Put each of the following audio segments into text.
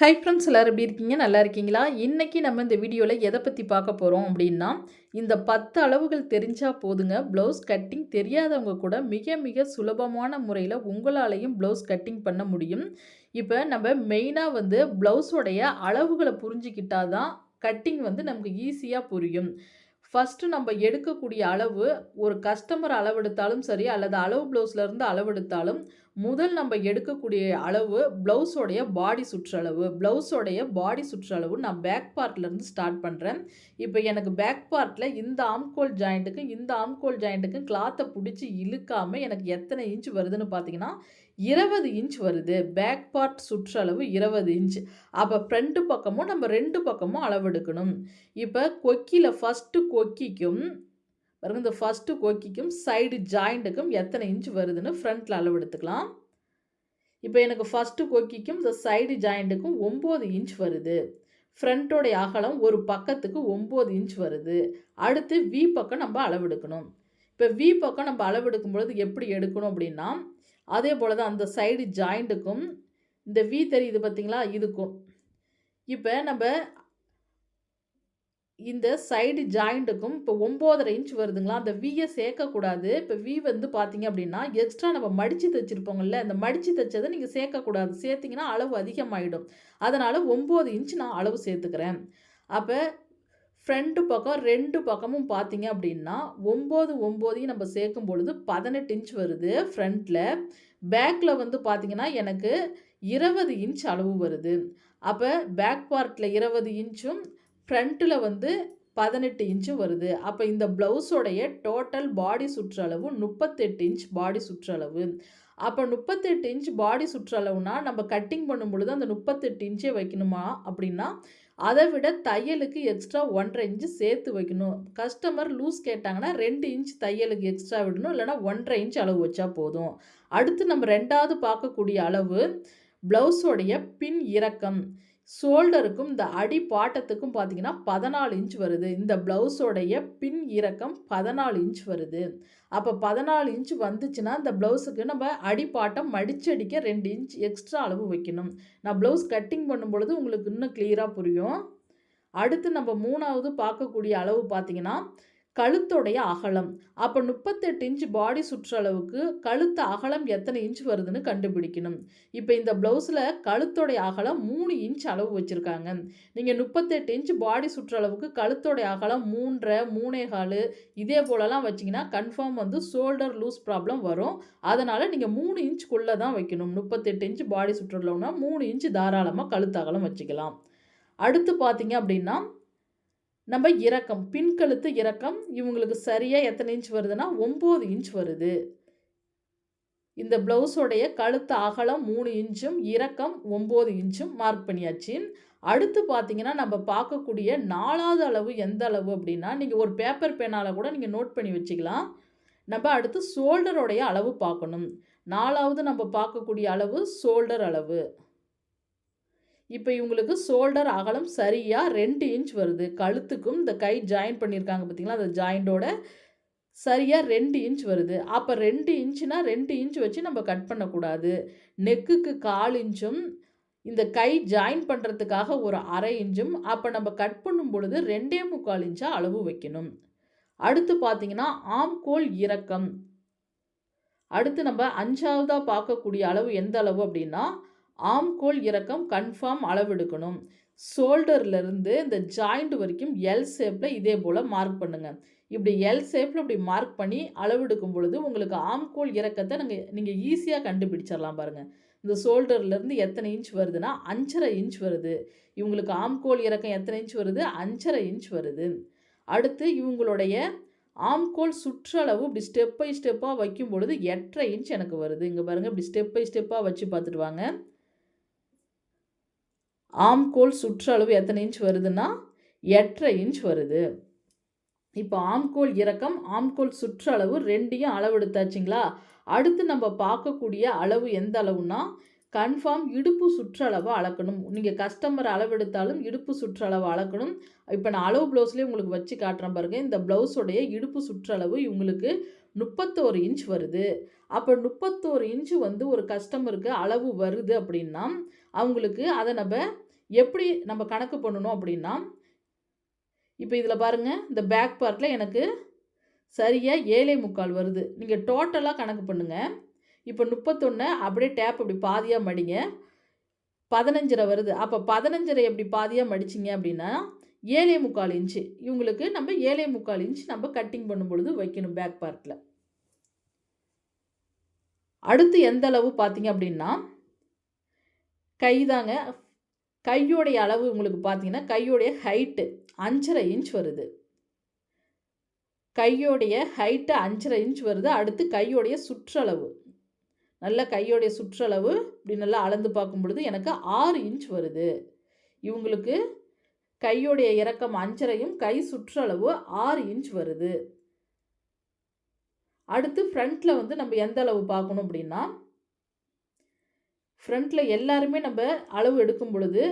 Hi friends எல்லோரும் எப்படி இருக்கீங்க? நல்லா இருக்கீங்களா? இன்றைக்கி நம்ம இந்த வீடியோவில் எதை பற்றி பார்க்க போகிறோம் அப்படின்னா இந்த பத்து அளவுகள் தெரிஞ்சால் போதுங்க. ப்ளவுஸ் கட்டிங் தெரியாதவங்க கூட மிக மிக சுலபமான முறையில் உங்களாலையும் ப்ளவுஸ் கட்டிங் பண்ண முடியும். இப்போ நம்ம மெயினாக வந்து ப்ளவுஸோடைய அளவுகளை புரிஞ்சிக்கிட்டால் தான் கட்டிங் வந்து நமக்கு ஈஸியாக புரியும். ஃபஸ்ட்டு நம்ம எடுக்கக்கூடிய அளவு ஒரு கஸ்டமர் அளவெடுத்தாலும் சரி அல்லது அளவு ப்ளவுஸ்லேருந்து அளவெடுத்தாலும் முதல் நம்ம எடுக்கக்கூடிய அளவு ப்ளவுஸோடைய பாடி சுற்றளவு. ப்ளவுஸோடைய பாடி சுற்றளவு நான் பேக் பார்ட்லேருந்து ஸ்டார்ட் பண்ணுறேன் இப்போ எனக்கு பேக் பார்ட்டில் இந்த ஆம்கோல் ஜாயிண்ட்டுக்கும் இந்த ஆம்கோல் ஜாயிண்ட்டுக்கும் கிளாத்தை பிடிச்சி இழுக்காமல் எனக்கு எத்தனை இன்ச் வருதுன்னு பார்த்தீங்கன்னா இருபது இன்ச் வருது. பேக் பார்ட் சுற்றளவு இருபது இன்ச் அப்போ ஃப்ரண்ட்டு பக்கமும் நம்ம ரெண்டு பக்கமும் அளவெடுக்கணும். இப்போ கொக்கியில் ஃபஸ்ட்டு கொக்கிக்கும் பாருங்க இந்த ஃபஸ்ட்டு கொக்கிக்கும் சைடு ஜாயிண்ட்டுக்கும் எத்தனை இன்ச் வருதுன்னு ஃப்ரண்ட்டில் அளவு எடுத்துக்கலாம் இப்போ எனக்கு ஃபஸ்ட்டு கொக்கிக்கும் இந்த சைடு ஜாயிண்ட்டுக்கும் ஒம்பது இன்ச் வருது. ஃப்ரண்ட்டோடைய அகலம் ஒரு பக்கத்துக்கு ஒம்பது இன்ச் வருது. அடுத்து வி பக்கம் நம்ம அளவெடுக்கணும். இப்போ வி பக்கம் நம்ம அளவெடுக்கும் பொழுது எப்படி எடுக்கணும் அப்படின்னா அதே போல் தான் அந்த சைடு ஜாயிண்ட்டுக்கும் இந்த வி தெரியுது பார்த்திங்களா இதுக்கும். இப்போ நம்ம இந்த சைடு ஜாயிண்ட்டுக்கும் இப்போ ஒம்போதரை இன்ச் வருதுங்களா அந்த வியை சேர்க்கக்கூடாது. இப்போ வி வந்து பார்த்தீங்க அப்படின்னா எக்ஸ்ட்ரா நம்ம மடித்து தைச்சிருப்போங்கள்ல அந்த மடித்து தைச்சதை நீங்கள் சேர்க்கக்கூடாது. சேர்த்திங்கன்னா அளவு அதிகமாகிடும் அதனால் ஒம்பது இன்ச் நான் அளவு சேர்த்துக்கிறேன். அப்போ ஃப்ரண்ட்டு பக்கம் ரெண்டு பக்கமும் பார்த்தீங்க அப்படின்னா ஒம்பது ஒம்போதையும் நம்ம சேர்க்கும் பொழுது பதினெட்டு இன்ச் வருது ஃப்ரண்ட்டில் பேக்கில் வந்து பார்த்திங்கன்னா எனக்கு இருபது இன்ச் அளவு வருது. அப்போ பேக் பார்ட்டில் இருபது இன்ச்சும் ஃப்ரண்ட்டில் வந்து பதினெட்டு இன்ச்சும் வருது. அப்போ இந்த ப்ளவுஸோடைய டோட்டல் பாடி சுற்றளவு முப்பத்தெட்டு இன்ச் பாடி சுற்றளவு அப்போ முப்பத்தெட்டு இன்ச் பாடி சுற்றளவுனா நம்ம கட்டிங் பண்ணும் பொழுது அந்த முப்பத்தெட்டு இன்ச்சே வைக்கணுமா அப்படின்னா அதை விட தையலுக்கு எக்ஸ்ட்ரா ஒன்றரை இன்ச்சு சேர்த்து வைக்கணும். கஸ்டமர் லூஸ் கேட்டாங்கன்னா ரெண்டு இன்ச் தையலுக்கு எக்ஸ்ட்ரா விடணும். இல்லைனா ஒன்றரை இன்ச் அளவு வச்சா போதும். அடுத்து நம்ம ரெண்டாவது பார்க்கக்கூடிய அளவு ப்ளவுஸோடைய பின் இறக்கம். ஷோல்டருக்கும் இந்த அடி பாட்டத்துக்கும் பார்த்தீங்கன்னா பதினாலு இன்ச் வருது. இந்த ப்ளவுஸோடைய பின் இறக்கம் பதினாலு இன்ச் வருது. அப்போ பதினாலு இன்ச் வந்துச்சுன்னா இந்த ப்ளவுஸுக்கு நம்ம அடிப்பாட்டம் மடிச்சடிக்க ரெண்டு இன்ச் எக்ஸ்ட்ரா அளவு வைக்கணும். நான் ப்ளவுஸ் கட்டிங் பண்ணும் பொழுது உங்களுக்கு இன்னும் கிளியராக புரியும். அடுத்து நம்ம மூணாவது பார்க்கக்கூடிய அளவு பார்த்தீங்கன்னா கழுத்தோடைய அகலம். அப்போ முப்பத்தெட்டு இன்ச் பாடி சுற்றளவுக்கு கழுத்து அகலம் எத்தனை இன்ச் வருதுன்னு கண்டுபிடிக்கணும். இப்போ இந்த ப்ளவுஸில் கழுத்தோடைய அகலம் மூணு இன்ச் அளவு வச்சுருக்காங்க. நீங்கள் முப்பத்தெட்டு இன்ச் பாடி சுற்றளவுக்கு கழுத்தோடைய அகலம் மூன்றரை மூணே கால் இதே போலலாம் வச்சிங்கன்னா கன்ஃபார்ம் வந்து ஷோல்டர் லூஸ் ப்ராப்ளம் வரும். அதனால் நீங்கள் மூணு இன்ச்சுக்குள்ளே தான் வைக்கணும். முப்பத்தெட்டு இன்ச் பாடி சுற்றளவுனா மூணு இன்ச் தாராளமாக கழுத்து அகலம் வச்சுக்கலாம். அடுத்து பார்த்தீங்க அப்படின்னா நம்ம இறக்கம் பின்கழுத்து இறக்கம் இவங்களுக்கு சரியாக எத்தனை இன்ச் வருதுன்னா ஒம்பது இன்ச் வருது. இந்த ப்ளவுஸோடைய கழுத்து அகலம் மூணு இன்ச்சும் இறக்கம் ஒம்பது இன்ச்சும் மார்க் பண்ணியாச்சு அடுத்து பார்த்தீங்கன்னா நம்ம பார்க்கக்கூடிய நாலாவது அளவு எந்த அளவு அப்படின்னா நீங்கள் ஒரு பேப்பர் பேனால் கூட நீங்கள் நோட் பண்ணி வச்சுக்கலாம். நம்ம அடுத்து ஷோல்டரோடைய அளவு பார்க்கணும். நாலாவது நம்ம பார்க்கக்கூடிய அளவு ஷோல்டர் அளவு. இப்போ இவங்களுக்கு ஷோல்டர் அகலம் சரியாக ரெண்டு இன்ச் வருது. கழுத்துக்கும் இந்த கை ஜாயின் பண்ணியிருக்காங்க பார்த்தீங்களா அந்த ஜாயிண்டோட சரியாக ரெண்டு இன்ச் வருது. அப்போ ரெண்டு இன்ச்சுனா ரெண்டு இன்ச் வச்சு நம்ம கட் பண்ணக்கூடாது. நெக்குக்கு கால் இன்ச்சும் இந்த கை ஜாயின் பண்ணுறதுக்காக ஒரு அரை இன்ச்சும் அப்போ நம்ம கட் பண்ணும் பொழுது ரெண்டே முக்கால் இன்ச்சாக அளவு வைக்கணும். அடுத்து பார்த்தீங்கன்னா ஆம்கோல் இறக்கம் அடுத்து நம்ம அஞ்சாவதாக பார்க்கக்கூடிய அளவு எந்த அளவு அப்படின்னா ஆம்கோல் இறக்கம் கன்ஃபார்ம் அளவெடுக்கணும். ஷோல்டர்லேருந்து இந்த ஜாயிண்ட் வரைக்கும் எல் ஷேப்பில் இதே போல் மார்க் பண்ணுங்கள் இப்படி எல் ஷேப்பில் இப்படி மார்க் பண்ணி அளவெடுக்கும் பொழுது உங்களுக்கு ஆம்கோல் இறக்கத்தை நாங்கள் நீங்கள் ஈஸியாக கண்டுபிடிச்சிடலாம் பாருங்கள் இந்த ஷோல்டர்லேருந்து எத்தனை இன்ச் வருதுன்னா அஞ்சரை இன்ச் வருது. இவங்களுக்கு ஆம்கோல் இறக்கம் எத்தனை இன்ச் வருது? அஞ்சரை இன்ச் வருது. அடுத்து இவங்களுடைய ஆம்கோல் சுற்றளவு இப்படி ஸ்டெப் பை ஸ்டெப்பாக வைக்கும் பொழுது எட்டரை இன்ச் எனக்கு வருது. இங்கே பாருங்கள் இப்படி ஸ்டெப் பை ஸ்டெப்பாக வச்சு பார்த்துட்டு வாங்க. ஆம்கோல் சுற்றளவு எத்தனை இன்ச் வருதுன்னா எட்டரை இன்ச் வருது. இப்போ ஆம்கோல் இறக்கம் ஆம்கோல் சுற்றளவு ரெண்டையும் அளவெடுத்தாச்சுங்களா? அடுத்து நம்ம பார்க்கக்கூடிய அளவு எந்த அளவுனா கன்ஃபார்ம் இடுப்பு சுற்றளவை அளக்கணும். நீங்கள் கஸ்டமர் அளவெடுத்தாலும் இடுப்பு சுற்றளவு அளக்கணும். இப்போ நான் அளவு ப்ளவுஸ்லேயே உங்களுக்கு வச்சு காட்டுறேன் பாருங்கள் இந்த ப்ளவுஸோடைய இடுப்பு சுற்றளவு இவங்களுக்கு முப்பத்தோரு இன்ச் வருது. அப்போ முப்பத்தோரு இன்ச்சு வந்து ஒரு கஸ்டமருக்கு அளவு வருது அப்படின்னா அவங்களுக்கு அதை நம்ம எப்படி நம்ம கணக்கு பண்ணணும் அப்படின்னா இப்போ இதில் பாருங்கள் இந்த பேக் பார்ட்டில் எனக்கு சரியாக ஏழை முக்கால் வருது. நீங்கள் டோட்டலாக கணக்கு பண்ணுங்கள் இப்போ முப்பத்தொன்று அப்படியே டேப் அப்படி பாதியாக மடிங்க. பதினஞ்சரை வருது. அப்போ பதினஞ்சரை எப்படி பாதியாக மடிச்சிங்க அப்படின்னா ஏழே முக்கால் இன்ச்சு இவங்களுக்கு நம்ம ஏழே முக்கால் இன்ச்சு நம்ம கட்டிங் பண்ணும் பொழுது வைக்கணும் பேக் பார்ட்டில் அடுத்து எந்த அளவு பார்த்தீங்க அப்படின்னா கைதாங்க. கையோடைய அளவு உங்களுக்கு பார்த்தீங்கன்னா கையோடைய ஹைட்டு அஞ்சரை இன்ச் வருது. கையோடைய ஹைட்டு அஞ்சரை இன்ச் வருது. அடுத்து கையோடைய சுற்றளவு. நல்ல கையோடைய சுற்றளவு இப்படி நல்லா அளந்து பார்க்கும் பொழுது எனக்கு ஆறு இன்ச் வருது. இவங்களுக்கு கையோடைய இறக்கம் அஞ்சரையும் கை சுற்றளவு ஆறு இன்ச் வருது. அடுத்து ஃப்ரண்ட்டில் வந்து நம்ம எந்த அளவு பார்க்கணும் அப்படின்னா ஃப்ரண்ட்டில் எல்லாருமே நம்ம அளவு எடுக்கும் பொழுது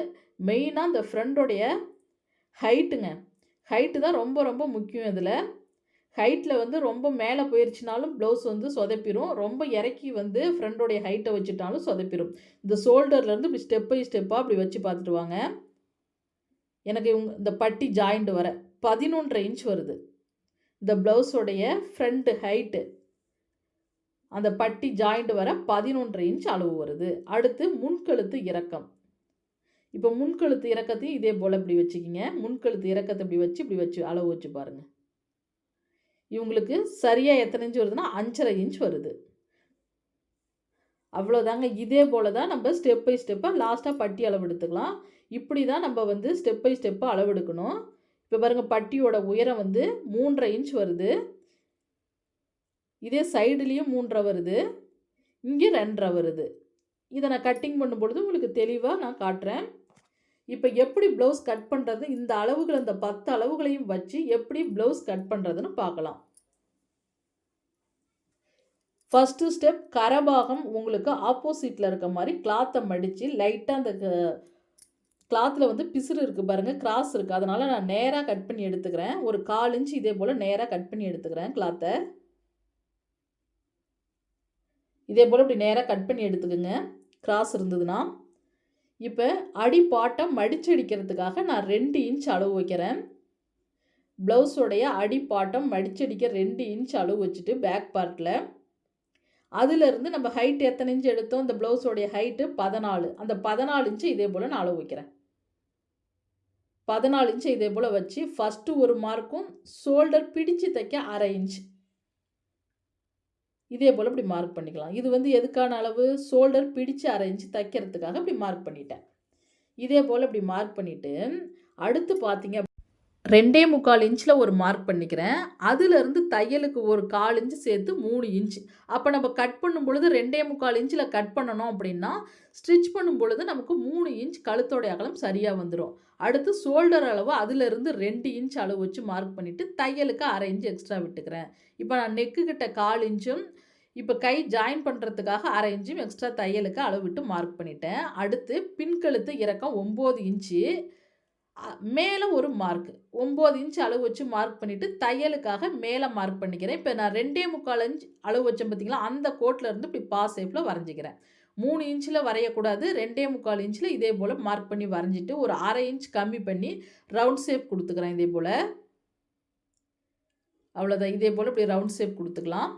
மெயினாக இந்த ஃப்ரண்டோடைய ஹைட்டுங்க ஹைட்டு தான் ரொம்ப ரொம்ப முக்கியம் இதில். ஹைட்டில் வந்து ரொம்ப மேலே போயிருச்சுனாலும் ப்ளவுஸ் வந்து சொதப்பிடும் ரொம்ப இறக்கி வந்து ஃப்ரெண்டோடைய ஹைட்டை வச்சுட்டாலும் சொதப்பிடும் இந்த ஷோல்டர்லேருந்து இப்படி ஸ்டெப் பை ஸ்டெப்பாக அப்படி வச்சு பார்த்துட்டு வாங்க எனக்கு இவங்க இந்த பட்டி ஜாயிண்ட் வர பதினொன்றரை இன்ச் வருது. இந்த ப்ளவுஸோடைய ஃப்ரண்ட் ஹைட்டு அந்த பட்டி ஜாயிண்ட் வர பதினொன்றரை இன்ச் அளவு வருது. அடுத்து முன்கழுத்து இறக்கம். இப்போ முன்கழுத்து இறக்கத்தையும் இதே போல் இப்படி வச்சுக்கிங்க. முன்கழுத்து இறக்கத்தை இப்படி வச்சு இப்படி வச்சு அளவு வச்சு பாருங்கள் இவங்களுக்கு சரியாக எத்தனை இன்ச் வருதுன்னா அஞ்சரை இன்ச் வருது. அவ்வளோதாங்க இதே போல் தான் நம்ம ஸ்டெப் பை ஸ்டெப்பாக லாஸ்ட்டாக பட்டி அளவு எடுத்துக்கலாம். இப்படி தான் நம்ம வந்து ஸ்டெப் பை ஸ்டெப்பாக அளவு எடுக்கணும். இப்போ பாருங்கள் பட்டியோட உயரம் வந்து மூன்றரை இன்ச் வருது. இதே சைடுலேயும் மூன்றரை வருது. இங்கே ரெண்டரை வருது. இதை நான் கட்டிங் பண்ணும்பொழுது உங்களுக்கு தெளிவாக நான் காட்டுறேன். இப்போ எப்படி ப்ளவுஸ் கட் பண்ணுறது இந்த அளவுகள் இந்த பத்து அளவுகளையும் வச்சு எப்படி ப்ளவுஸ் கட் பண்ணுறதுன்னு பார்க்கலாம். ஃபஸ்ட்டு ஸ்டெப் கரபாகம் உங்களுக்கு ஆப்போசிட்டில் இருக்க மாதிரி கிளாத்தை மடித்து லைட்டாக அந்த கிளாத்தில் வந்து பிசுறு இருக்குது பாருங்கள் கிராஸ் இருக்குது அதனால் நான் நேராக கட் பண்ணி எடுத்துக்கிறேன். ஒரு கால் இன்ச்சு இதே போல் நேராக கட் பண்ணி எடுத்துக்கிறேன் கிளாத்தை இதே போல் இப்படி நேராக கட் பண்ணி எடுத்துக்கோங்க. கிராஸ் இருந்ததுன்னா இப்போ அடிப்பாட்டம் மடிச்சடிக்கிறதுக்காக நான் ரெண்டு இன்ச் அளவு வைக்கிறேன். ப்ளவுஸோடைய அடிப்பாட்டம் மடிச்சடிக்க ரெண்டு இன்ச் அளவு வச்சுட்டு பேக் பார்ட்டில் அதிலிருந்து நம்ம ஹைட் எத்தனை இன்ச் எடுத்தோம்? இந்த ப்ளவுஸோடைய ஹைட்டு பதினாலு. அந்த பதினாலு இன்ச்சு இதே போல் நான் அளவு வைக்கிறேன். பதினாலு இன்ச்சு இதே போல் வச்சு ஃபஸ்ட்டு ஒரு மார்க்கும் ஷோல்டர் பிடிச்சு தைக்க அரை இன்ச் இதே போல் இப்படி மார்க் பண்ணிக்கலாம். இது வந்து எதுக்கான அளவு? ஷோல்டர் பிடிச்சு அரை இன்ச்சு தைக்கிறதுக்காக இப்படி மார்க் பண்ணிட்டேன். இதே போல் இப்படி மார்க் பண்ணிவிட்டு அடுத்து பார்த்தீங்க ரெண்டே முக்கால் இன்ச்சில் ஒரு மார்க் பண்ணிக்கிறேன். அதுலேருந்து தையலுக்கு ஒரு கால் இன்ச்சு சேர்த்து மூணு இன்ச். அப்போ நம்ம கட் பண்ணும் பொழுது ரெண்டே முக்கால் இன்ச்சில் கட் பண்ணணும் அப்படின்னா ஸ்டிச் பண்ணும் பொழுது நமக்கு மூணு இன்ச் கழுத்தோடைய அகலம் சரியாக வந்துடும் அடுத்து ஷோல்டர் அளவு அதிலிருந்து ரெண்டு இன்ச் அளவு வச்சு மார்க் பண்ணிவிட்டு தையலுக்கு அரை இன்ச்சு எக்ஸ்ட்ரா விட்டுக்கிறேன். இப்போ நான் நெக்கு கிட்ட கால் இன்ச்சும் இப்போ கை ஜாயின் பண்ணுறதுக்காக அரை இன்ச்சும் எக்ஸ்ட்ரா தையலுக்கு அளவு விட்டு மார்க் பண்ணிட்டேன். அடுத்து பின்கழுத்து இறக்கம் ஒம்பது இன்ச்சு. மேலே ஒரு மார்க் ஒம்பது இன்ச் அளவு வச்சு மார்க் பண்ணிவிட்டு தையலுக்காக மேலே மார்க் பண்ணிக்கிறேன். இப்போ நான் ரெண்டே முக்கால் இன்ச் அளவு வச்சேன் பார்த்தீங்களா அந்த கோட்டில் இருந்து இப்படி பா ஷேப்பில் வரைஞ்சிக்கிறேன். மூணு இன்ச்சில் வரையக்கூடாது. ரெண்டே முக்கால் இன்ச்சில் இதே போல் மார்க் பண்ணி வரைஞ்சிட்டு ஒரு அரை இன்ச் கம்மி பண்ணி ரவுண்ட் ஷேப் கொடுத்துக்கிறேன் இதே போல். அவ்வளோதான் இதே போல் இப்படி ரவுண்ட் ஷேப் கொடுத்துக்கலாம்.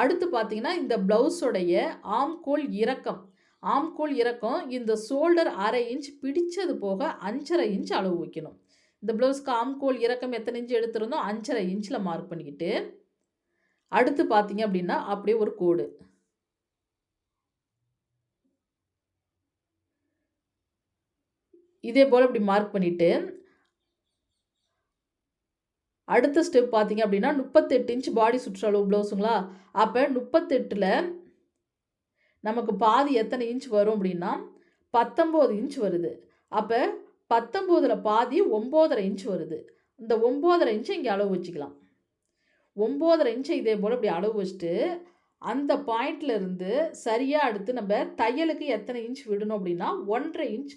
அடுத்து பார்த்தீங்கன்னா இந்த ப்ளவுஸோடைய ஆம்கோல் இறக்கம். ஆம்கோல் இறக்கம் இந்த ஷோல்டர் அரை இன்ச் பிடிச்சது போக அஞ்சரை இன்ச் அளவு வைக்கணும். இந்த ப்ளவுஸ்க்கு ஆம்கோல் இறக்கம் எத்தனை இன்ச் எடுத்திருந்தோம்? அஞ்சரை இன்ச்சில் மார்க் பண்ணிக்கிட்டு அடுத்து பார்த்தீங்க அப்படின்னா அப்படியே ஒரு கோடு. இதே போல் இப்படி மார்க் பண்ணிவிட்டு அடுத்த ஸ்டெப் பார்த்தீங்க அப்படின்னா முப்பத்தெட்டு இன்ச் பாடி சுற்றளவு ப்ளவுஸுங்களா அப்போ முப்பத்தெட்டில் நமக்கு பாதி எத்தனை இன்ச் வரும் அப்படின்னா பத்தொம்போது இன்ச் வருது. அப்போ பத்தொம்போதில் பாதி ஒம்போதரை இன்ச் வருது. இந்த ஒம்போதரை இன்ச்சை இங்கே அளவு வச்சுக்கலாம். ஒம்போதரை இன்ச்சை இதே போல் இப்படி அளவு வச்சுட்டு அந்த பாயிண்ட்ல இருந்து சரியாக அடுத்து நம்ம தையலுக்கு எத்தனை இன்ச் விடணும் அப்படின்னா ஒன்றரை இன்ச்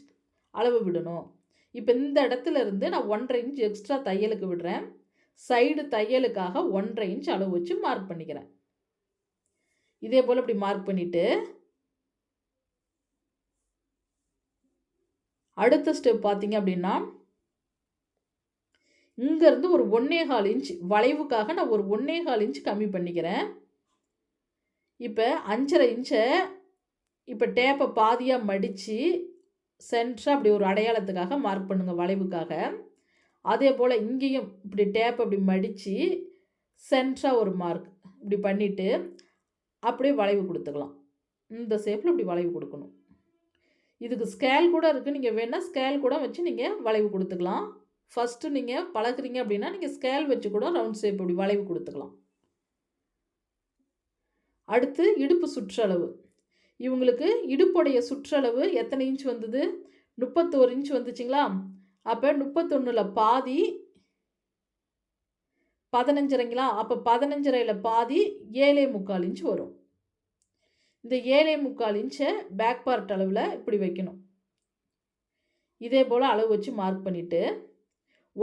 அளவு விடணும். இப்போ இந்த இடத்துல இருந்து நான் ஒன்றரை இன்ச் எக்ஸ்ட்ரா தையலுக்கு விடுறேன். சைடு தையலுக்காக ஒன்றரை இன்ச் அளவு வச்சு மார்க் பண்ணிக்கிறேன். இதே போல் இப்படி மார்க் பண்ணிவிட்டு அடுத்த ஸ்டெப் பார்த்தீங்க அப்படின்னா இங்கேருந்து ஒரு ஒன்னே கால் இன்ச் வளைவுக்காக நான் ஒரு ஒன்னே கால் இன்ச் கம்மி பண்ணிக்கிறேன். இப்போ அஞ்சரை இன்ச்சை இப்போ டேப்பை பாதியாக மடித்து சென்ட்ராக அப்படி ஒரு அடையாளத்துக்காக மார்க் பண்ணுங்கள் வளைவுக்காக. அதே போல் இங்கேயும் இப்படி டேப் அப்படி மடித்து சென்ட்ராக ஒரு மார்க் இப்படி பண்ணிவிட்டு அப்படியே வளைவு கொடுத்துக்கலாம். இந்த ஷேப்பில் இப்படி வளைவு கொடுக்கணும். இதுக்கு ஸ்கேல் கூட இருக்குது நீங்கள் வேணால் ஸ்கேல் கூட வச்சு நீங்கள் வளைவு கொடுத்துக்கலாம். ஃபஸ்ட்டு நீங்கள் பழகுறீங்க அப்படின்னா நீங்கள் ஸ்கேல் வச்சு கூட ரவுண்ட் ஷேப் இப்படி வளைவு கொடுத்துக்கலாம். அடுத்து இடுப்பு சுற்றளவு. இவங்களுக்கு இடுப்புடைய சுற்றளவு எத்தனை இன்ச் வந்தது? முப்பத்தோரு இன்ச் வந்துச்சுங்களா? அப்போ முப்பத்தொன்னில் பாதி பதினஞ்சரைங்களா அப்போ பதினஞ்சரையில் பாதி ஏழே முக்கால் இன்ச் வரும். இந்த ஏழே முக்கால் இன்ச்சை பேக் பார்ட் அளவில் இப்படி வைக்கணும். இதே போல் அளவு வச்சு மார்க் பண்ணிவிட்டு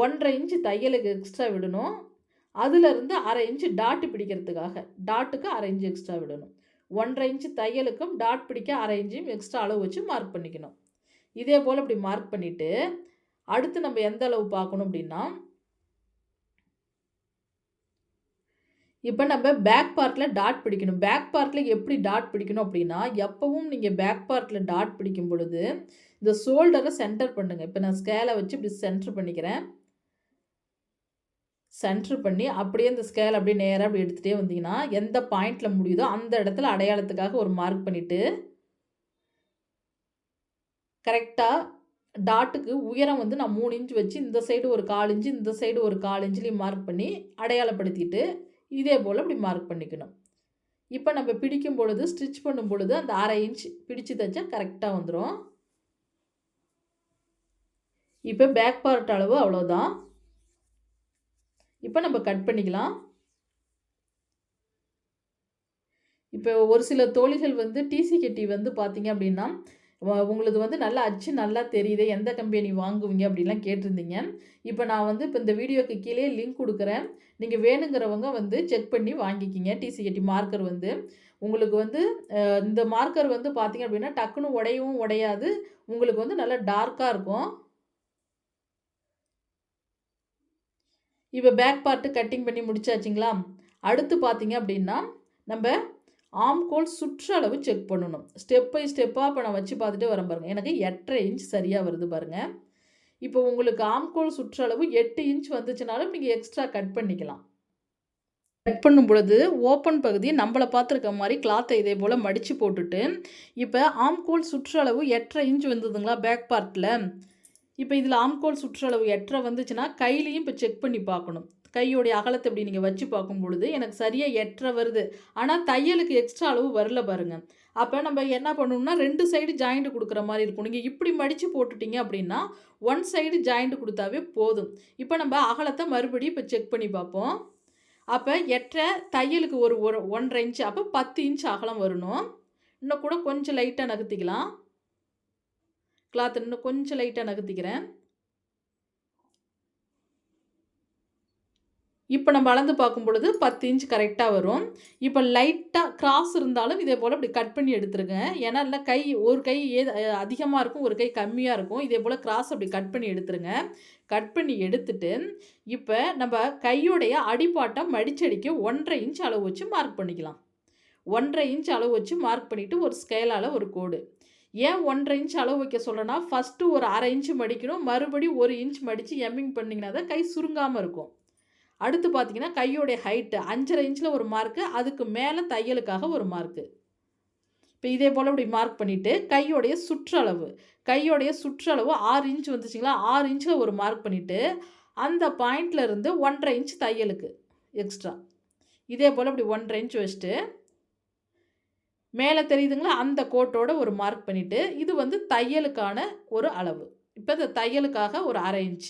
ஒன்றரை இன்ச்சு தையலுக்கு எக்ஸ்ட்ரா விடணும். அதுலேருந்து அரை இன்ச்சு டாட்டு பிடிக்கிறதுக்காக டாட்டுக்கு அரை இன்ச்சு எக்ஸ்ட்ரா விடணும். ஒன்றரை இன்ச்சு தையலுக்கும் டாட் பிடிக்க அரை இன்ச்சும் எக்ஸ்ட்ரா அளவு வச்சு மார்க் பண்ணிக்கணும். இதே போல் இப்படி மார்க் பண்ணிவிட்டு அடுத்து நம்ம எந்த அளவு பார்க்கணும் அப்படின்னா இப்போ நம்ம பேக் பார்ட்டில் டாட் பிடிக்கணும். பேக் பார்ட்டில் எப்படி டாட் பிடிக்கணும் அப்படின்னா எப்பவும் நீங்கள் பேக் பார்ட்டில் டாட் பிடிக்கும் பொழுது இந்த ஷோல்டரை சென்டர் பண்ணுங்கள் இப்போ நான் ஸ்கேலை வச்சு இப்படி சென்டர் பண்ணிக்கிறேன். சென்ட்ரு பண்ணி அப்படியே இந்த ஸ்கேல் அப்படியே நேராக அப்படி எடுத்துகிட்டே வந்தீங்கன்னா எந்த பாயிண்டில் முடியுதோ அந்த இடத்துல அடையாளத்துக்காக ஒரு மார்க் பண்ணிவிட்டு கரெக்டாக டாட்டுக்கு உயரம் வந்து நான் மூணு இன்ச்சு வச்சு இந்த சைடு ஒரு கால் இன்ச்சு இந்த சைடு ஒரு கால் இன்ச்சுலேயும் மார்க் பண்ணி அடையாளப்படுத்திட்டு இதே போல் இப்படி மார்க் பண்ணிக்கணும். இப்போ நம்ம பிடிக்கும் பொழுது ஸ்டிச் பண்ணும் பொழுது அந்த அரை இன்ச் பிடிச்சு தைச்சா கரெக்டாக வந்துடும் இப்போ பேக் பார்ட் அளவு அவ்வளோதான் இப்போ நம்ம கட் பண்ணிக்கலாம். இப்போ ஒரு சில தோழிகள் வந்து டிசி கட்டி வந்து பார்த்தீங்க அப்படின்னா உங்களுக்கு வந்து நல்லா அச்சு நல்லா தெரியுது எந்த கம்பெனி வாங்குவீங்க அப்படின்லாம் கேட்டிருந்தீங்க. இப்போ நான் வந்து இப்போ இந்த வீடியோக்கு கீழே லிங்க் கொடுக்குறேன். நீங்கள் வேணுங்கிறவங்க வந்து செக் பண்ணி வாங்கிக்கிங்க. டிசிஎட்டி மார்க்கர் வந்து. உங்களுக்கு வந்து இந்த மார்க்கர் வந்து பார்த்தீங்க அப்படின்னா டக்குன்னு உடையவும் உடையாது. உங்களுக்கு வந்து நல்லா டார்க்காக இருக்கும். இப்போ பேக் பார்ட்டு கட்டிங் பண்ணி முடிச்சாச்சுங்களா? அடுத்து பார்த்தீங்க அப்படின்னா நம்ம ஆம்கோல் சுற்றளவு செக் பண்ணணும். ஸ்டெப் பை ஸ்டெப்பாக இப்போ நான் வச்சு பார்த்துட்டே வரேன் பாருங்கள் எனக்கு எட்டரை இன்ச் சரியாக வருது பாருங்கள் இப்போ உங்களுக்கு ஆம்கோல் சுற்றளவு எட்டு இன்ச் வந்துச்சுனாலும் நீங்கள் எக்ஸ்ட்ரா கட் பண்ணிக்கலாம். கட் பண்ணும் பொழுது ஓப்பன் பகுதி நம்மளை பார்த்துருக்க மாதிரி கிளாத்தை இதே போல் மடித்து போட்டுட்டு இப்போ ஆம்கோல் சுற்றளவு எட்டரை இன்ச் வந்ததுங்களா பேக் பார்ட்டில் இப்போ இதில் ஆம்கோல் சுற்றளவு எட்டரை வந்துச்சுன்னா கையிலையும் இப்போ செக் பண்ணி பார்க்கணும். கையோடைய அகலத்தை இப்படி நீங்கள் வச்சு பார்க்கும் பொழுது எனக்கு சரியாக எட்டரை வருது. ஆனால் தையலுக்கு எக்ஸ்ட்ரா அளவு வரல பாருங்கள் அப்போ நம்ம என்ன பண்ணணும்னா ரெண்டு சைடு ஜாயிண்ட் கொடுக்குற மாதிரி இருக்கும். நீங்கள் இப்படி மடித்து போட்டுட்டீங்க அப்படின்னா ஒன் சைடு ஜாயிண்ட் கொடுத்தாவே போதும். இப்போ நம்ம அகலத்தை மறுபடியும் இப்போ செக் பண்ணி பார்ப்போம். அப்போ எட்டரை தையலுக்கு ஒரு ஒரு ஒன்றரை இன்ச்சு அப்போ பத்து இன்ச் அகலம் வரணும். இன்னும் கூட கொஞ்சம் லைட்டாக நகர்த்திக்கலாம். கிளாத் இன்னும் கொஞ்சம் லைட்டாக நகர்த்திக்கிறேன். இப்போ நம்ம அளந்து பார்க்கும் பொழுது பத்து இன்ச் கரெக்டாக வரும். இப்போ லைட்டாக கிராஸ் இருந்தாலும் இதே போல் இப்படி கட் பண்ணி எடுத்துருங்க. ஏன்னா இல்லை கை ஒரு கை ஏ அதிகமாக இருக்கும் ஒரு கை கம்மியாக இருக்கும். இதே போல் கிராஸ் அப்படி கட் பண்ணி எடுத்துருங்க. கட் பண்ணி எடுத்துட்டு இப்போ நம்ம கையோடைய அடிப்பாட்டம் மடிச்சடிக்க ஒன்றரை இன்ச் அளவு வச்சு மார்க் பண்ணிக்கலாம். ஒன்றரை இன்ச் அளவு வச்சு மார்க் பண்ணிவிட்டு ஒரு ஸ்கேலால் ஒரு கோடு. ஏன் ஒன்றரை இன்ச் அளவு வைக்க சொல்கிறேன்னா ஃபஸ்ட்டு ஒரு அரை இன்ச்சு மடிக்கணும். மறுபடியும் ஒரு இன்ச் மடித்து எம்மிங் பண்ணிங்கன்னா தான் கை சுருங்காமல் இருக்கும். அடுத்து பார்த்தீங்கன்னா கையோடைய ஹைட்டு அஞ்சரை இன்ச்சில் ஒரு மார்க்கு அதுக்கு மேலே தையலுக்காக ஒரு மார்க்கு இப்போ இதே போல் இப்படி மார்க் பண்ணிவிட்டு கையோடைய சுற்றளவு கையோடைய சுற்றளவு ஆறு இன்ச் வந்துச்சுங்களா? ஆறு இன்ச்சில் ஒரு மார்க் பண்ணிவிட்டு அந்த பாயிண்டில் இருந்து ஒன்றரை இன்ச் தையலுக்கு எக்ஸ்ட்ரா இதே போல் இப்படி ஒன்றரை இன்ச் வச்சுட்டு மேலே தெரியுதுங்களா? அந்த கோட்டோட ஒரு மார்க் பண்ணிவிட்டு இது வந்து தையலுக்கான ஒரு அளவு. இப்போ இந்த தையலுக்காக ஒரு அரை இன்ச்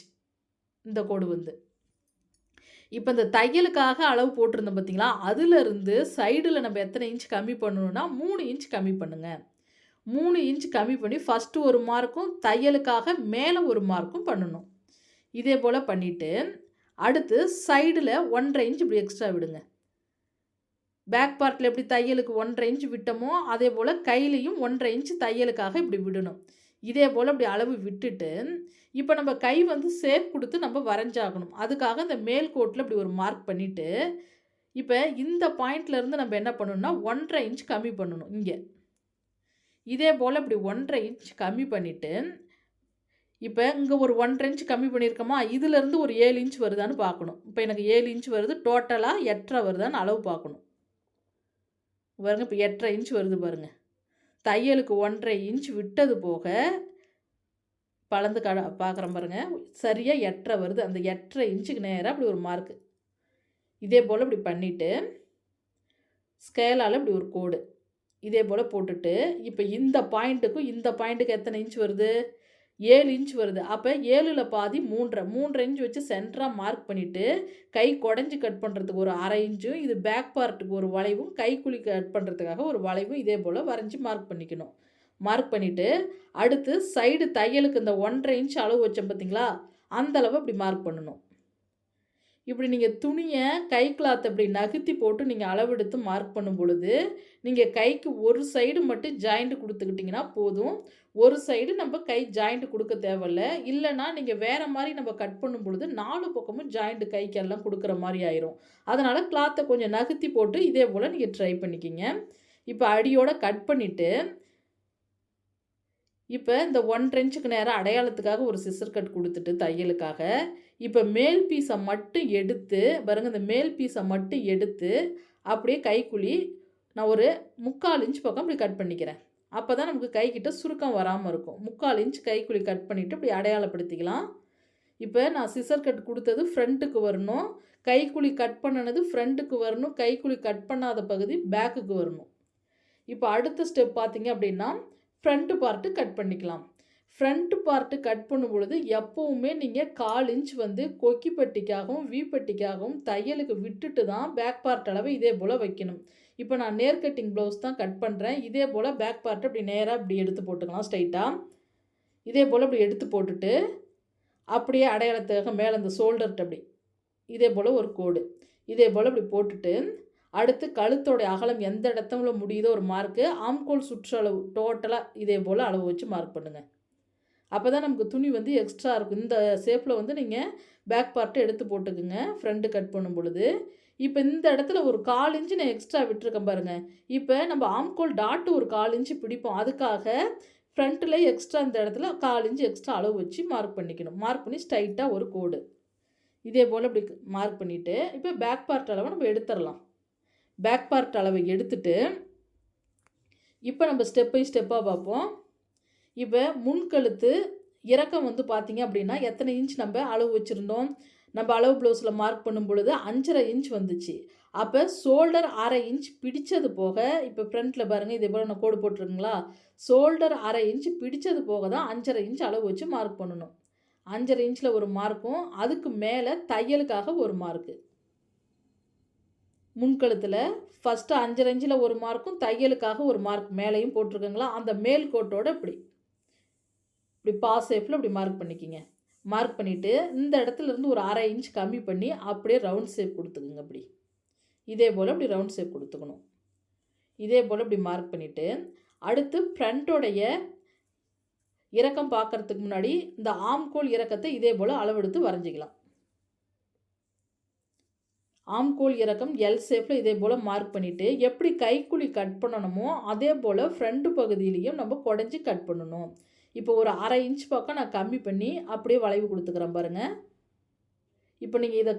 இந்த கோடு வந்து. இப்போ இந்த தையலுக்காக அளவு போட்டிருந்தோம் பார்த்தீங்களா அதுலேருந்து சைடில் நம்ம எத்தனை இன்ச் கம்மி பண்ணணும்னா மூணு இன்ச் கம்மி பண்ணுங்கள் மூணு இன்ச் கம்மி பண்ணி ஃபஸ்ட்டு ஒரு மார்க்கும் தையலுக்காக மேலே ஒரு மார்க்கும் பண்ணணும். இதே போல் பண்ணிவிட்டு அடுத்து சைடில் ஒன்றரை இன்ச் இப்படி எக்ஸ்ட்ரா விடுங்க. பேக் பார்ட்டில் எப்படி தையலுக்கு ஒன்றரை இன்ச் விட்டோமோ அதே போல் கையிலையும் ஒன்றரை இன்ச் தையலுக்காக இப்படி விடணும். இதே போல் அப்படி அளவு விட்டுட்டு இப்போ நம்ம கை வந்து சேப் கொடுத்து நம்ம வரைஞ்சாகணும். அதுக்காக இந்த மேல் கோட்டில் இப்படி ஒரு மார்க் பண்ணிவிட்டு இப்போ இந்த பாயிண்ட்லேருந்து நம்ம என்ன பண்ணணும்னா ஒன்றரை இன்ச் கம்மி பண்ணணும் இங்கே. இதே போல் இப்படி ஒன்றரை இன்ச் கம்மி பண்ணிவிட்டு இப்போ இங்கே ஒரு ஒன்றரை இன்ச் கம்மி பண்ணியிருக்கோமா? இதுலேருந்து ஒரு ஏழு இன்ச் வருதான்னு பார்க்கணும். இப்போ எனக்கு ஏழு இன்ச் வருது டோட்டலாக எட்டரை வருதான்னு அளவு பார்க்கணும். பாருங்க இப்போ எட்டரை இன்ச் வருது பாருங்கள் தையலுக்கு ஒன்றரை இன்ச் விட்டது போக பழந்து கட பார்க்குறேன் பாருங்கள் சரியாக எட்டரை வருது. அந்த எட்டரை இன்ச்சுக்கு நேராக அப்படி ஒரு மார்க்கு இதே போல் இப்படி பண்ணிவிட்டு ஸ்கேலால் இப்படி ஒரு கோடு. இதே போல் போட்டுட்டு இப்போ இந்த பாயிண்ட்டுக்கும் இந்த பாயிண்ட்டுக்கு எத்தனை இன்ச் வருது? ஏழு இன்ச் வருது. அப்போ ஏழில் பாதி மூன்றரை. மூன்றரை இன்ச் வச்சு சென்டராக மார்க் பண்ணிவிட்டு கை குடஞ்சி கட் பண்ணுறதுக்கு ஒரு அரை இன்ச்சும் இது பேக் பார்ட்டுக்கு ஒரு வளைவும் கைக்குழி கட் பண்ணுறதுக்காக ஒரு வளைவும் இதே போல் வரைஞ்சி மார்க் பண்ணிக்கணும். மார்க் பண்ணிவிட்டு அடுத்து சைடு தையலுக்கு இந்த ஒன்றரை இன்ச் அளவு வச்சோம் பார்த்தீங்களா அந்தளவு அப்படி இப்படி மார்க் பண்ணணும். இப்படி நீங்கள் துணியை கை கிளாத் அப்படி நகர்த்தி போட்டு நீங்கள் அளவெடுத்து மார்க் பண்ணும் பொழுது நீங்கள் கைக்கு ஒரு சைடு மட்டும் ஜாயிண்ட் கொடுத்துக்கிட்டிங்கன்னா போதும். ஒரு சைடு நம்ம கை ஜாயிண்ட் கொடுக்க தேவையில்ல. இல்லைன்னா நீங்கள் வேறு மாதிரி நம்ம கட் பண்ணும் பொழுது நாலு பக்கமும் ஜாயிண்ட் கைக்கெல்லாம் கொடுக்குற மாதிரி ஆயிரும். அதனால் கிளாத்தை கொஞ்சம் நகர்த்தி போட்டு இதே போல் நீங்கள் ட்ரை பண்ணிக்கிங்க. இப்போ அடியோட கட் பண்ணிவிட்டு இப்போ இந்த ஒன் இன்ச்சுக்கு நேரம் அடையாளத்துக்காக ஒரு சிசர் கட் கொடுத்துட்டு தையலுக்காக இப்போ மேல் பீஸை மட்டும் எடுத்து பாருங்க இந்த மேல் பீஸை மட்டும் எடுத்து அப்படியே கைக்குழி நான் ஒரு முக்கால் இன்ச் பக்கம் இப்படி கட் பண்ணிக்கிறேன். அப்போ தான் நமக்கு கைக்கிட்ட சுருக்கம் வராமல் இருக்கும். முக்கால் இன்ச் கைக்குழி கட் பண்ணிவிட்டு இப்படி அடையாளப்படுத்திக்கலாம். இப்போ நான் சிசர் கட் கொடுத்தது ஃப்ரண்ட்டுக்கு வரணும். கைக்குழி கட் பண்ணினது ஃப்ரண்ட்டுக்கு வரணும். கைக்குழி கட் பண்ணாத பகுதி பேக்குக்கு வரணும். இப்போ அடுத்த ஸ்டெப் பார்த்தீங்க அப்படின்னா ஃப்ரண்ட்டு பார்ட்டு கட் பண்ணிக்கலாம். ஃப்ரண்ட் பார்ட்டு கட் பண்ணும் பொழுது எப்போவுமே நீங்கள் கால் இன்ச் வந்து கொக்கி பட்டிக்காகவும் தையலுக்கு விட்டுட்டு தான் பேக் பார்ட் அளவு இதே போல் வைக்கணும். இப்போ நான் நேர் கட்டிங் ப்ளவுஸ் தான் கட் பண்ணுறேன் இதே போல் பேக் பார்ட்டை அப்படி நேராக இப்படி எடுத்து போட்டுக்கலாம் ஸ்ட்ரைட்டாக இதே போல் இப்படி எடுத்து போட்டுட்டு அப்படியே அடையாளத்துக்காக மேலே அந்த ஷோல்டர்ட்டு அப்படி. இதே போல் ஒரு கோடு. இதே போல் இப்படி போட்டுட்டு அடுத்து கழுத்தோடைய அகலம் எந்த இடத்துல முடியுதோ ஒரு மார்க்கு ஆம்கோல் சுற்றளவு டோட்டலாக இதே போல் அளவு வச்சு மார்க் பண்ணுங்கள் அப்போ தான் நமக்கு துணி வந்து எக்ஸ்ட்ரா இருக்கும். இந்த ஷேப்பில் வந்து நீங்கள் பேக் பார்ட்டை எடுத்து போட்டுக்குங்க ஃப்ரண்ட்டு கட் பண்ணும் பொழுது. இப்போ இந்த இடத்துல ஒரு கால் இன்ச்சு நான் எக்ஸ்ட்ரா விட்டுருக்கேன் பாருங்கள் இப்போ நம்ம ஆம்கோல் டாட்டு ஒரு கால் இன்ச்சு பிடிப்போம். அதுக்காக ஃப்ரண்ட்டில் எக்ஸ்ட்ரா இந்த இடத்துல கால் இன்ச்சு எக்ஸ்ட்ரா அளவு வச்சு மார்க் பண்ணிக்கணும். மார்க் பண்ணி ஸ்ட்ரைட்டாக ஒரு கோடு. இதே போல் இப்படி மார்க் பண்ணிவிட்டு இப்போ பேக் பார்ட் அளவை நம்ம எடுத்துடலாம். பேக் பார்ட் அளவை எடுத்துட்டு இப்போ நம்ம ஸ்டெப் பை ஸ்டெப்பாக பார்ப்போம். இப்போ முன்கழுத்து இறக்கம் வந்து பார்த்திங்க அப்படின்னா எத்தனை இன்ச் நம்ம அளவு வச்சுருந்தோம்? நம்ம அளவு ப்ளவுஸில் மார்க் பண்ணும் பொழுது அஞ்சரை இன்ச் வந்துச்சு. அப்போ ஷோல்டர் அரை இன்ச் பிடிச்சது போக இப்போ ஃப்ரண்ட்டில் பாருங்கள் இதே போல் நான் கோடு போட்டிருக்குங்களா? ஷோல்டர் அரை இன்ச் பிடிச்சது போக தான் அஞ்சரை இன்ச் அளவு வச்சு மார்க் பண்ணணும். அஞ்சரை இன்ச்சில் ஒரு மார்க்கும் அதுக்கு மேலே தையலுக்காக ஒரு மார்க்கு முன்கழுத்தில் ஃபஸ்ட்டு அஞ்சரை இன்ச்சில் ஒரு மார்க்கும் தையலுக்காக ஒரு மார்க் மேலேயும் போட்டிருக்குங்களா? அந்த மேல் கோட்டோட இப்படி. இப்படி பாஸ் ஷேப்பில் இப்படி மார்க் பண்ணிக்கிங்க. மார்க் பண்ணிவிட்டு இந்த இடத்துல இருந்து ஒரு அரை இன்ச் கம்மி பண்ணி அப்படியே ரவுண்ட் ஷேப் கொடுத்துக்குங்க அப்படி இதே போல் இப்படி ரவுண்ட் ஷேப் கொடுத்துக்கணும். இதே போல் இப்படி மார்க் பண்ணிவிட்டு அடுத்து ஃப்ரண்ட்டோடைய இறக்கம் பார்க்குறதுக்கு முன்னாடி இந்த ஆம்கோல் இறக்கத்தை இதே போல் அளவெடுத்து வரைஞ்சிக்கலாம். ஆம்கோல் இறக்கம் எல் ஷேப்பில் இதே போல் மார்க் பண்ணிவிட்டு எப்படி கைக்குழி கட் பண்ணணுமோ அதே போல் ஃப்ரண்ட் பகுதியிலையும் நம்ம குடஞ்சி கட் பண்ணணும். இப்போ ஒரு அரை இன்ச் பக்கம் நான் கம்மி பண்ணி அப்படியே வளைவு கொடுத்துக்கிறேன் பாருங்கள் இப்போ நீங்கள் இதை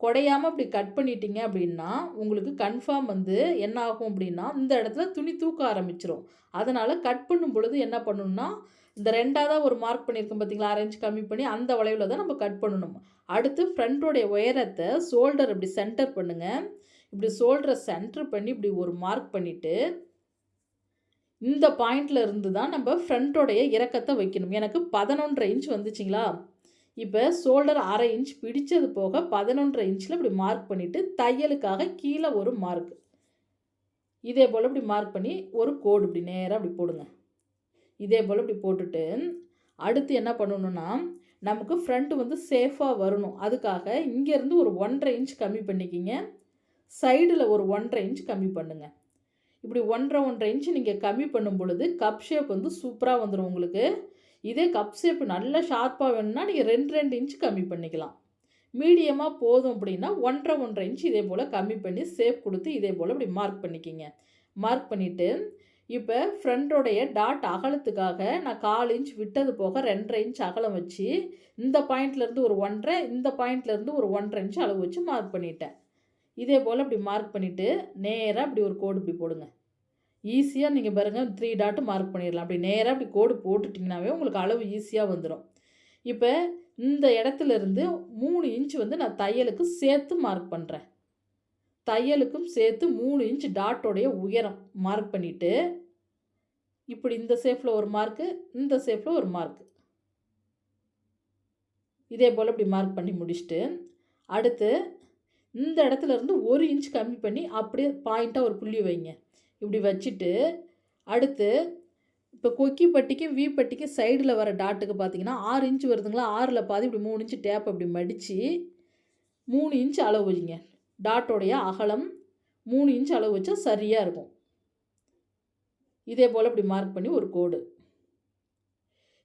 குடையாமல் இப்படி கட் பண்ணிட்டீங்க அப்படின்னா உங்களுக்கு கன்ஃபார்ம் வந்து என்ன ஆகும் அப்படின்னா இந்த இடத்துல துணி தூக்க ஆரம்பிச்சிரும். அதனால் கட் பண்ணும் பொழுது என்ன பண்ணணும்னா இந்த ரெண்டாவதாக ஒரு மார்க் பண்ணியிருக்கோம் பார்த்தீங்களா அரை இன்ச் கம்மி பண்ணி அந்த வளைவில் தான் நம்ம கட் பண்ணணும். அடுத்து ஃப்ரண்ட்டோடைய உயரத்தை ஷோல்டர் இப்படி சென்டர் பண்ணுங்கள் இப்படி ஷோல்டரை சென்டர் பண்ணி இப்படி ஒரு மார்க் பண்ணிவிட்டு இந்த பாயிண்டில் இருந்து தான் நம்ம ஃப்ரண்ட்டோடைய இறக்கத்தை வைக்கணும். எனக்கு பதினொன்றரை இன்ச் வந்துச்சிங்களா? இப்போ ஷோல்டர் அரை இன்ச் பிடிச்சது போக பதினொன்றரை இன்ச்சில் இப்படி மார்க் பண்ணிவிட்டு தையலுக்காக கீழே ஒரு மார்க் இதே போல் இப்படி மார்க் பண்ணி ஒரு கோடு இப்படி நேராக இப்படி போடுங்க. இதே போல் இப்படி போட்டுட்டு அடுத்து என்ன பண்ணணுன்னா நமக்கு ஃப்ரண்ட்டு வந்து சேஃபாக வரணும். அதுக்காக இங்கேருந்து ஒரு ஒன்றரை இன்ச் கம்மி பண்ணிக்கிங்க. சைடில் ஒரு ஒன்றரை இன்ச் கம்மி பண்ணுங்கள் இப்படி ஒன்றரை ஒன்றரை இன்ச்சு நீங்கள் கம்மி பண்ணும் பொழுது கப் ஷேப் வந்து சூப்பராக வந்துடும் உங்களுக்கு. இதே கப் ஷேப் நல்லா ஷார்ப்பாக வேணும்னா நீங்கள் ரெண்டு ரெண்டு இன்ச்சு கம்மி பண்ணிக்கலாம். மீடியமாக போதும் அப்படின்னா ஒன்றரை ஒன்றரை இன்ச் இதே போல் கம்மி பண்ணி ஷேப் கொடுத்து இதே போல் இப்படி மார்க் பண்ணிக்கிங்க. மார்க் பண்ணிவிட்டு இப்போ ஃப்ரண்டோடைய டாட் அகலத்துக்காக நான் கால் இன்ச் விட்டது போக ரெண்டரை இன்ச் அகலம் வச்சு இந்த பாயிண்ட்லேருந்து ஒரு ஒன்றரை இந்த பாயிண்ட்லேருந்து ஒரு ஒன்றரை இன்ச் அளவு வச்சு மார்க் பண்ணிட்டேன். இதே போல் இப்படி மார்க் பண்ணிவிட்டு நேராக இப்படி ஒரு கோடு இப்படி போடுங்க. ஈஸியாக நீங்கள் பாருங்கள் த்ரீ டாட்டு மார்க் பண்ணிடலாம். அப்படி நேராக அப்படி கோடு போட்டுட்டிங்கனாவே உங்களுக்கு அளவு ஈஸியாக வந்துடும் இப்போ இந்த இடத்துல இருந்து மூணு இன்ச் வந்து நான் தையலுக்கு சேர்த்து மார்க் பண்ணுறேன் தையலுக்கும் சேர்த்து மூணு இன்ச் டாட்டோடைய உயரம் மார்க் பண்ணிவிட்டு இப்படி இந்த சேஃபில் ஒரு மார்க்கு இந்த ஷேஃபில் ஒரு மார்க்கு இதே போல் இப்படி மார்க் பண்ணி முடிச்சுட்டு அடுத்து இந்த இடத்துல இருந்து ஒரு இன்ச் கம்மி பண்ணி அப்படியே பாயிண்ட்டாக ஒரு புள்ளி வைங்க. இப்படி வச்சுட்டு அடுத்து இப்போ கொக்கி பட்டிக்கும் வி பட்டிக்கும் சைடில் வர டாட்டுக்கு பார்த்தீங்கன்னா ஆறு இன்ச் வருதுங்களா? ஆறில் பாதி இப்படி மூணு இன்ச்சு டேப் அப்படி மடித்து மூணு இன்ச் அளவு வைங்க. டாட்டோடைய அகலம் மூணு இன்ச் அளவு வச்சா சரியாக இருக்கும். இதே போல் இப்படி மார்க் பண்ணி ஒரு கோடு.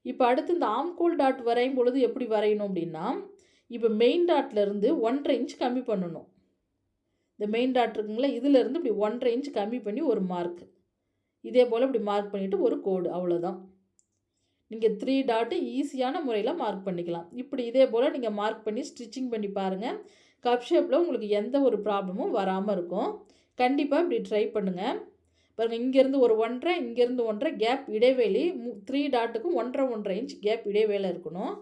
இப்போ அடுத்து இந்த ஆம்கோல் டாட் வரையும் பொழுது எப்படி வரையணும் அப்படின்னா இப்போ மெயின் டாட்லேருந்து ஒன்றரை இன்ச் கம்மி பண்ணணும். இந்த மெயின் டாட் இருக்குங்களா? இதிலேருந்து இப்படி ஒன்றரை இன்ச் கம்மி பண்ணி ஒரு மார்க் இதே போல் இப்படி மார்க் பண்ணிவிட்டு ஒரு கோடு அவ்வளோதான் நீங்கள் த்ரீ டாட்டு ஈஸியான முறையில் மார்க் பண்ணிக்கலாம். இப்படி இதே போல் நீங்கள் மார்க் பண்ணி ஸ்டிச்சிங் பண்ணி பாருங்கள் கப் ஷேப்பில் உங்களுக்கு எந்த ஒரு ப்ராப்ளமும் வராமல் இருக்கும். கண்டிப்பாக இப்படி ட்ரை பண்ணுங்கள் பாருங்கள் இங்கேருந்து ஒரு ஒன்றரை இங்கேருந்து ஒன்றரை கேப் இடைவெளி த்ரீ டாட்டுக்கும் ஒன்றரை ஒன்றரை இன்ச் கேப் இடைவேளை இருக்கணும்.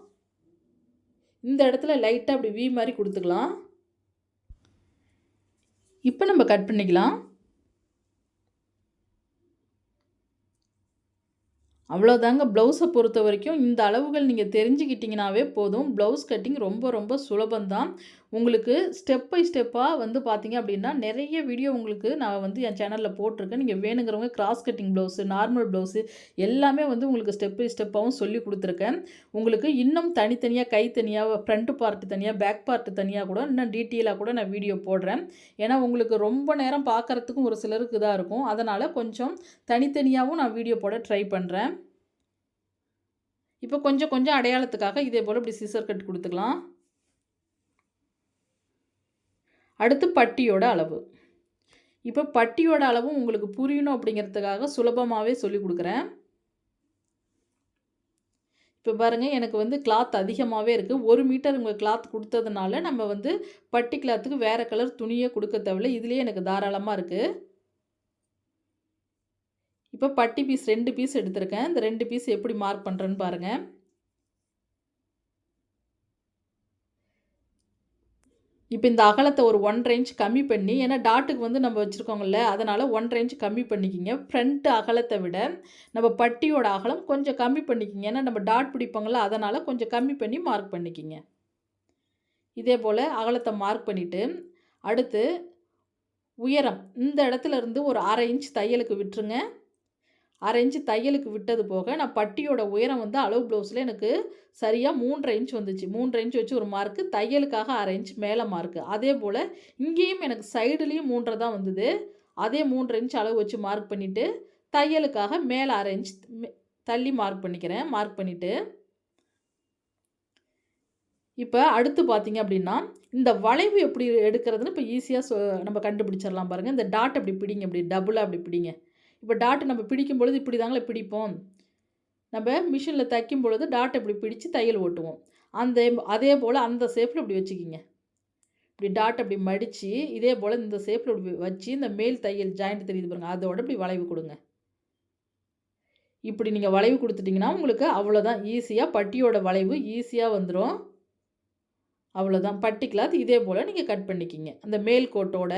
இந்த இடத்துல லைட்டாக அப்படி வி மாதிரி கொடுத்துக்கலாம். இப்போ நம்ம கட் பண்ணிக்கலாம். அவ்வளோதாங்க ப்ளவுஸை பொறுத்த வரைக்கும் இந்த அளவுகள் நீங்கள் தெரிஞ்சுக்கிட்டிங்கனாவே போதும். ப்ளவுஸ் கட்டிங் ரொம்ப ரொம்ப சுலபந்தான் உங்களுக்கு ஸ்டெப் பை ஸ்டெப்பாக வந்து பார்த்தீங்க அப்படின்னா நிறைய வீடியோ உங்களுக்கு நான் வந்து என் சேனலில் போட்டிருக்கேன். நீங்கள் வேணுங்கிறவங்க cross cutting blouse normal blouse எல்லாமே வந்து உங்களுக்கு ஸ்டெப் பை ஸ்டெப்பாகவும் சொல்லி கொடுத்துருக்கேன். உங்களுக்கு இன்னும் தனித்தனியாக கை தனியாக ஃப்ரண்ட்டு பார்ட்டு தனியாக பேக் பார்ட்டு தனியாக கூட இன்னும் டீட்டெயிலாக கூட நான் வீடியோ போடுறேன். ஏன்னா உங்களுக்கு ரொம்ப நேரம் பார்க்குறதுக்கும் ஒரு சிலருக்கு இதாக இருக்கும். அதனால் கொஞ்சம் தனித்தனியாகவும் நான் வீடியோ போட ட்ரை பண்ணுறேன் இப்போ கொஞ்சம் கொஞ்சம் அடையாளத்துக்காக இதே போல் இப்படி சிசர் கட் கொடுத்துக்கலாம். அடுத்து பட்டியோட அளவு. இப்போ பட்டியோட அளவும் உங்களுக்கு புரியணும் அப்படிங்கிறதுக்காக சுலபமாகவே சொல்லி கொடுக்குறேன். இப்போ பாருங்கள் எனக்கு வந்து கிளாத் அதிகமாகவே இருக்குது ஒரு மீட்டர் உங்கள் கிளாத் கொடுத்ததுனால நம்ம வந்து பட்டி கிளாத்துக்கு வேறு கலர் துணியே கொடுக்க தேவையில்ல. இதுலேயே எனக்கு தாராளமாக இருக்குது இப்போ பட்டி பீஸ் ரெண்டு பீஸ் எடுத்திருக்கேன். இந்த ரெண்டு பீஸ் எப்படி மார்க் பண்ணுறேன்னு பாருங்கள் இப்போ இந்த அகலத்தை ஒரு ஒன் ரேஞ்ச் கம்மி பண்ணி ஏன்னா டாட்டுக்கு வந்து நம்ம வச்சுருக்கோங்கல்ல அதனால் ஒன் ரேஞ்ச் கம்மி பண்ணிக்கிங்க. ஃப்ரண்ட் அகலத்தை விட நம்ம பட்டியோட அகலம் கொஞ்சம் கம்மி பண்ணிக்கிங்க. ஏன்னா நம்ம டாட் பிடிப்போங்கள அதனால் கொஞ்சம் கம்மி பண்ணி மார்க் பண்ணிக்கிங்க. இதே போல் அகலத்தை மார்க் பண்ணிவிட்டு அடுத்து உயரம். இந்த இடத்துல இருந்து ஒரு அரை இன்ச் தையலுக்கு விட்டுருங்க. அரை இன்ச்சு தையலுக்கு விட்டது போக நான் பட்டியோட உயரம் வந்து அளவு ப்ளவுஸில் எனக்கு சரியாக மூன்றரை இன்ச் வந்துச்சு. மூன்றரை இன்ச் வச்சு ஒரு மார்க்கு தையலுக்காக அரை இன்ச் மேலே மார்க்கு அதே போல் இங்கேயும் எனக்கு சைடுலேயும் மூன்றரை தான் வந்தது. அதே மூன்றரை இன்ச் அளவு வச்சு மார்க் பண்ணிவிட்டு தையலுக்காக மேலே அரை இன்ச் தள்ளி மார்க் பண்ணிக்கிறேன். மார்க் பண்ணிவிட்டு இப்போ அடுத்து பார்த்தீங்க அப்படின்னா இந்த வளைவு எப்படி எடுக்கிறதுன்னு இப்போ ஈஸியாக சொ நம்ம கண்டுபிடிச்சிடலாம் பாருங்கள் இந்த டாட் அப்படி பிடிங்க அப்படி டபுளாக அப்படி பிடிங்க. இப்போ டாட்டை நம்ம பிடிக்கும் பொழுது இப்படி தாங்களே பிடிப்போம். நம்ம மிஷினில் தைக்கும் பொழுது டாட்டை இப்படி பிடிச்சி தையல் ஓட்டுவோம். அந்த அதே போல் அந்த ஷேப்பில் இப்படி வச்சுக்கிங்க. இப்படி டாட் அப்படி மடித்து இதே போல் இந்த ஷேப்பில் இப்படி வச்சு இந்த மேல் தையல் ஜாயிண்ட் தெரியுது பாருங்கள் அதோட இப்படி வளைவு கொடுங்க. இப்படி நீங்கள் வளைவு கொடுத்துட்டிங்கன்னா உங்களுக்கு அவ்வளோதான் ஈஸியாக பட்டியோட வளைவு ஈஸியாக வந்துடும் அவ்வளோதான் பட்டி கிளாத் இதே போல் நீங்கள் கட் பண்ணிக்கிங்க. அந்த மேல் கோட்டோட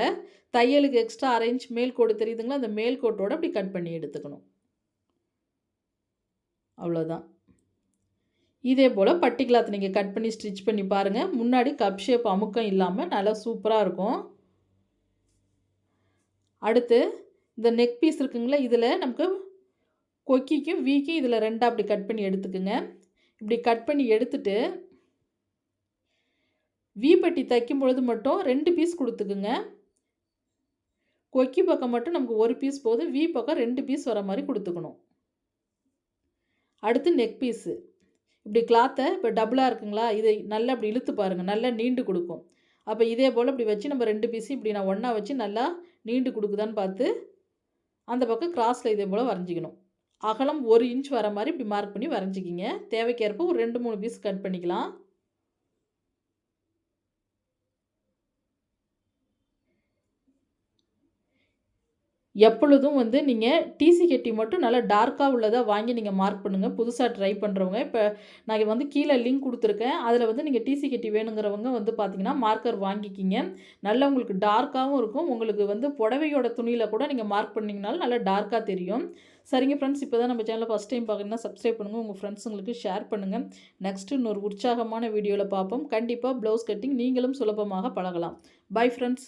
தையலுக்கு எக்ஸ்ட்ரா அரேஞ்ச் மேல் கோடு தெரியுதுங்களா? அந்த மேல் கோட்டோட அப்படி கட் பண்ணி எடுத்துக்கணும். அவ்வளோதான் இதே போல் பட்டி கிளாத் நீங்கள் கட் பண்ணி ஸ்டிச் பண்ணி பாருங்கள் முன்னாடி கப் ஷேப் அமுக்கம் இல்லாமல் நல்லா சூப்பராக இருக்கும். அடுத்து இந்த நெக் பீஸ் இருக்குங்களா இதில் நமக்கு கொக்கிக்கும் வீக்கும் இதில் ரெண்டாக அப்படி கட் பண்ணி எடுத்துக்குங்க. இப்படி கட் பண்ணி எடுத்துட்டு வி பட்டி தைக்கும் பொழுது மட்டும் ரெண்டு பீஸ் கொடுத்துக்குங்க. கொக்கி பக்கம் மட்டும் நமக்கு ஒரு பீஸ் போதும் வி பக்கம் ரெண்டு பீஸ் வர மாதிரி கொடுத்துக்கணும். அடுத்து நெக் பீஸு இப்படி கிளாத்தை இப்போ டபுளாக இருக்குங்களா? இதை நல்லா இப்படி இழுத்து பாருங்கள் நல்லா நீண்டு கொடுக்கும். அப்போ இதே போல் இப்படி வச்சு நம்ம ரெண்டு பீஸு இப்படி நான் ஒன்றா வச்சு நல்லா நீண்டு கொடுக்குதான்னு பார்த்து அந்த பக்கம் கிராஸில் இதே போல் வரைஞ்சிக்கணும். அகலம் ஒரு இன்ச் வர மாதிரி இப்படி மார்க் பண்ணி வரைஞ்சிக்கிங்க. தேவைக்கேற்ப ஒரு ரெண்டு மூணு பீஸ் கட் பண்ணிக்கலாம். எப்பொழுதும் வந்து நீங்கள் டிசி கெட்டி மட்டும் நல்லா டார்க்காக உள்ளதாக வாங்கி நீங்கள் மார்க் பண்ணுங்கள் புதுசாக ட்ரை பண்ணுறவங்க இப்போ நான் வந்து கீழே லிங்க் கொடுத்துருக்கேன். அதில் வந்து நீங்கள் டிசி கெட்டி வேணுங்கிறவங்க வந்து பார்த்தீங்கன்னா மார்க்கர் வாங்கிக்கிங்க. நல்லா உங்களுக்கு டார்க்காகவும் இருக்கும். உங்களுக்கு வந்து புடவையோட துணியில் கூட நீங்கள் மார்க் பண்ணிங்கனாலும் நல்லா டார்க்காக தெரியும். சரிங்க ஃப்ரெண்ட்ஸ் இப்போ தான் நம்ம சேனலில் ஃபஸ்ட் டைம் பார்க்குறீங்கன்னா சப்ஸ்கிரைப் பண்ணுங்கள் உங்கள் ஃப்ரெண்ட்ஸுங்களுக்கு ஷேர் பண்ணுங்கள் நெக்ஸ்ட்டு இன்னொரு உற்சாகமான வீடியோவில் பார்ப்போம். கண்டிப்பாக ப்ளவுஸ் கட்டிங் நீங்களும் சுலபமாக பழகலாம். Bye friends